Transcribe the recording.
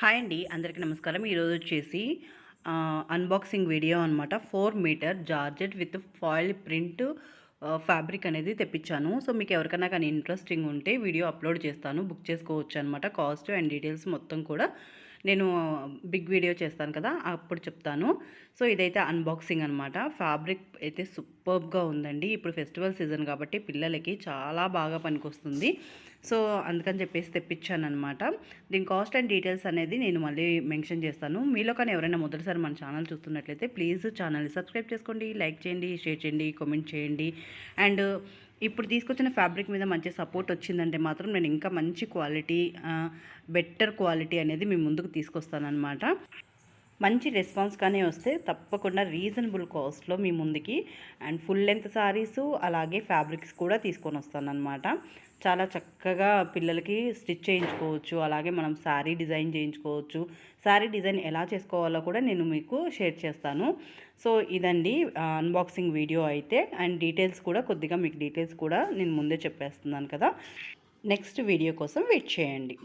Hi అండి అందరికీ నమస్కారం. ఈరోజు వచ్చేసి అన్బాక్సింగ్ వీడియో అనమాట four metre georgette with foil print fabric అనేది తెప్పించాను. సో మీకు ఎవరికైనా కానీ ఇంట్రెస్టింగ్ ఉంటే వీడియో అప్లోడ్ చేస్తాను. బుక్ చేసుకోవచ్చు అనమాట కాస్ట్ అండ్ డీటెయిల్స్ మొత్తం కూడా నేను బిగ్ వీడియో చేస్తాను కదా అప్పుడు చెప్తాను. సో ఇదైతే అన్బాక్సింగ్ అనమాట ఫ్యాబ్రిక్ అయితే సూపర్బ్గా ఉందండి. ఇప్పుడు ఫెస్టివల్ సీజన్ కాబట్టి పిల్లలకి చాలా బాగా పనికొస్తుంది. సో అందుకని చెప్పేసి తెప్పించాను అనమాట దీని కాస్ట్ అండ్ డీటెయిల్స్ అనేది నేను మళ్ళీ మెన్షన్ చేస్తాను. మీలో కానీ ఎవరైనా మొదటిసారి మన ఛానల్ చూస్తున్నట్లయితే ప్లీజ్ ఛానల్ని సబ్స్క్రైబ్ చేసుకోండి లైక్ చేయండి షేర్ చేయండి కామెంట్ చేయండి. అండ్ ఇప్పుడు తీసుకొచ్చిన ఫ్యాబ్రిక్ మీద మంచి సపోర్ట్ వచ్చిందంటే మాత్రం నేను ఇంకా మంచి క్వాలిటీ బెటర్ క్వాలిటీ అనేది మీ ముందుకు తీసుకొస్తానమాట మంచి రెస్పాన్స్ కానీ వస్తే తప్పకుండా రీజనబుల్ కాస్ట్లో మీ ముందుకి అండ్ ఫుల్ లెంత్ సారీస్ అలాగే ఫ్యాబ్రిక్స్ కూడా తీసుకొని వస్తానన్నమాట. చాలా చక్కగా పిల్లలకి స్టిచ్ చేయించుకోవచ్చు అలాగే మనం శారీ డిజైన్ చేయించుకోవచ్చు. శారీ డిజైన్ ఎలా చేసుకోవాలో కూడా నేను మీకు షేర్ చేస్తాను. సో ఇదండి అన్బాక్సింగ్ వీడియో అయితే అండ్ డీటెయిల్స్ కూడా కొద్దిగా మీకు డీటెయిల్స్ కూడా నేను ముందే చెప్పేస్తున్నాను కదా. నెక్స్ట్ వీడియో కోసం వెయిట్ చేయండి.